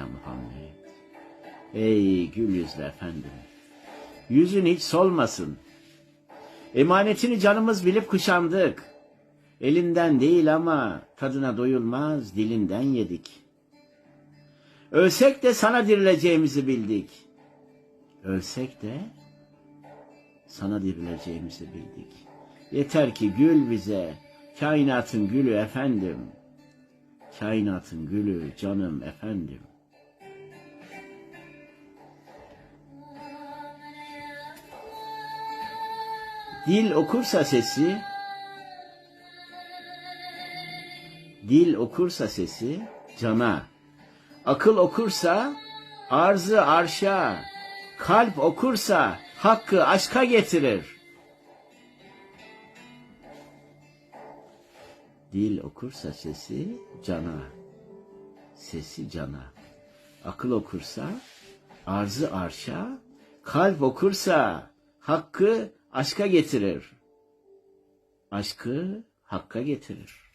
sana Muhammed. Ey gül yüzlü efendim. Yüzün hiç solmasın. Emanetini canımız bilip kuşandık. Elinden değil ama tadına doyulmaz dilinden yedik. Ölsek de sana dirileceğimizi bildik. Ölsek de sana dirileceğimizi bildik. Yeter ki gül bize, kainatın gülü efendim. Kainatın gülü canım efendim. Dil okursa sesi, dil okursa sesi cana, akıl okursa arzı arşa, kalp okursa hakkı aşka getirir. Dil okursa sesi cana, sesi cana. Akıl okursa arzı arşa, kalp okursa hakkı aşka getirir. Aşkı hakka getirir.